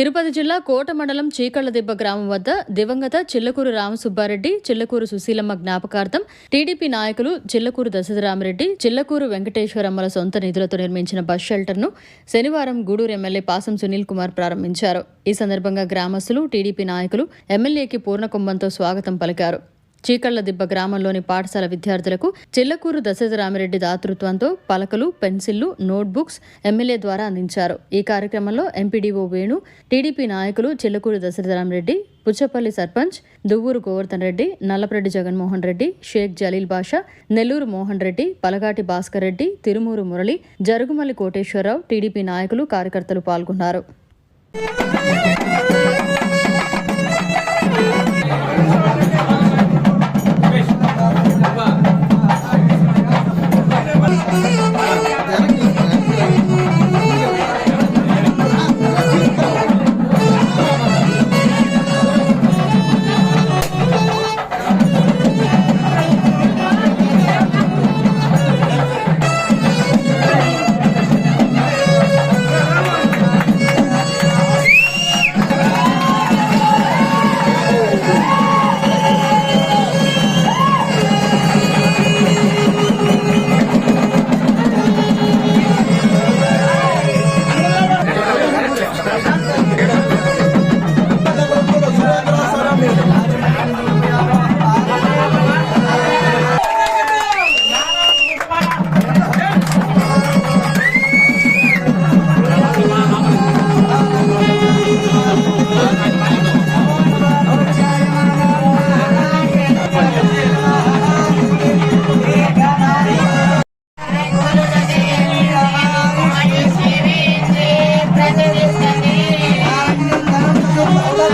తిరుపతి జిల్లా కోట మండలం చీకళ్ళదిబ్బ గ్రామం వద్ద దివంగత చిల్లకూరు రామసుబ్బారెడ్డి చిల్లకూరు సుశీలమ్మ జ్ఞాపకార్థం టీడీపీ నాయకులు చిల్లకూరు దశరథరామరెడ్డి చిల్లకూరు వెంకటేశ్వరమ్మల సొంత నిధులతో నిర్మించిన బస్ షెల్టర్ను శనివారం గూడూరు ఎమ్మెల్యే పాసం సునీల్ కుమార్ ప్రారంభించారు. ఈ సందర్భంగా గ్రామస్తులు టీడీపీ నాయకులు ఎమ్మెల్యేకి పూర్ణకుంభంతో స్వాగతం పలికారు. చీకళ్ళదిబ్బ గ్రామంలోని పాఠశాల విద్యార్థులకు చిల్లకూరు దశరథరామిరెడ్డి దాతృత్వంతో పలకలు పెన్సిళ్ళు నోట్బుక్స్ ఎమ్మెల్యే ద్వారా అందించారు. ఈ కార్యక్రమంలో ఎంపీడీఓ వేణు టీడీపీ నాయకులు చిల్లకూరు దశరథరామిరెడ్డి పుచ్చపల్లి సర్పంచ్ దువ్వూరు గోవర్ధన్ రెడ్డి నల్లపరెడ్డి జగన్మోహన్ రెడ్డి షేక్ జలీల్ బాషా నెల్లూరు మోహన్ రెడ్డి పలగాటి భాస్కర్ రెడ్డి తిరుమూరు మురళి జరుగుమల్లి కోటేశ్వరరావు టీడీపీ నాయకులు కార్యకర్తలు పాల్గొన్నారు.